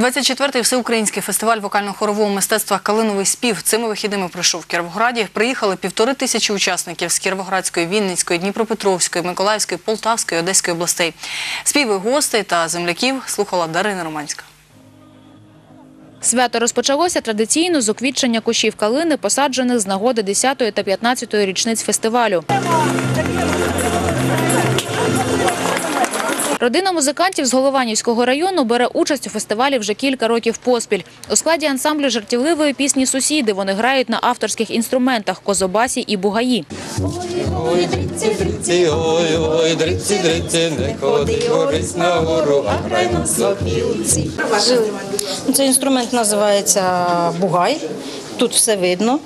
24-й всеукраїнський фестиваль вокально-хорового мистецтва Калиновий спів цими вихідними пройшов в Кіровограді. Приїхали півтори тисячі учасників з Кіровоградської, Вінницької, Дніпропетровської, Миколаївської, Полтавської, Одеської областей. Співи гостей та земляків слухала Дарина Романська. Свято розпочалося традиційно з уквітчення кущів калини, посаджених з нагоди 10-ї та 15-ї річниць фестивалю. Родина музикантів з Голованівського району бере участь у фестивалі вже кілька років поспіль. У складі ансамблю жартівливої пісні «Сусіди» вони грають на авторських інструментах – козобасі і бугаї. Ой, дриці, дриці, ой, ой, дриці, дриці, не ходи, горись на гору, а грай на сопілці. Цей інструмент називається бугай. Тут все видно.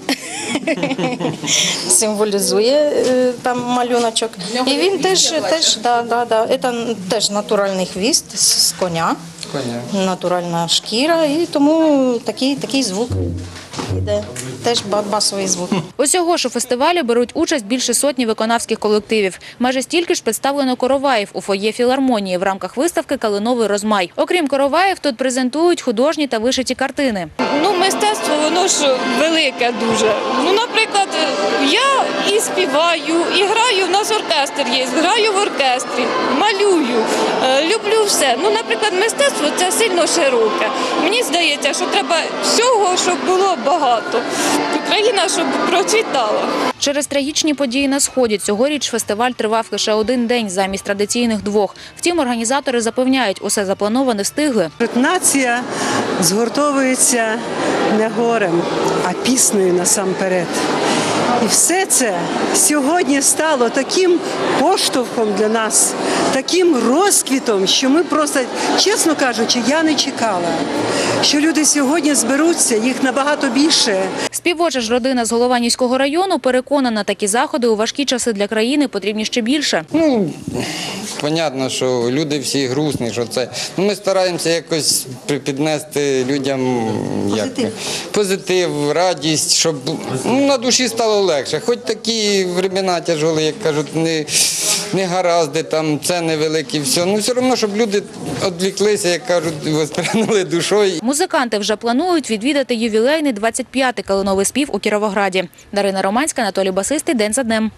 Символізує е, там малюночок. І він теж, теж, да, да, да. Це теж натуральний хвіст з коня, Коня. натуральна шкіра, і тому такий, такий звук іде. Теж ба- басовий звук. Усього ж у фестивалі беруть участь більше сотні виконавських колективів. Майже стільки ж представлено короваїв у фоє філармонії в рамках виставки «Калиновий розмай». Окрім короваїв, тут презентують художні та вишиті картини. Ну, мистецтво воно ж велике дуже. Ну, наприклад, я і співаю, і граю, у нас оркестр є, граю в оркестрі, малюю, е, люблю все. Ну, наприклад, мистецтво це сильно широке. Мені здається, що треба всього, щоб було багато. Україна, щоб процвітала. Через трагічні події на Сході цьогоріч фестиваль тривав лише один день замість традиційних двох. Втім, організатори запевняють, усе заплановане встигли. Нація згуртовується не горем, а піснею насамперед. І все це сьогодні стало таким поштовхом для нас, таким розквітом, що ми просто, чесно кажучи, я не чекала, що люди сьогодні зберуться, їх набагато більше. Співоча ж родина з Голованівського району переконана, такі заходи у важкі часи для країни потрібні ще більше. Ну, понятно, що люди всі грустні, що це. Ну, ми стараємося якось піднести людям як, Позитив. позитив, радість, щоб ну, на душі стало легше. Хоч такі времена тяжелі, як кажуть, не, не гаразди, там це невеликі, все. Ну все одно, щоб люди відвліклися, як кажуть, воспрянули душою. Музиканти вже планують відвідати ювілейний 25-й калиновий спів у Кіровограді. Дарина Романська, Анатолій Басистий. День за днем.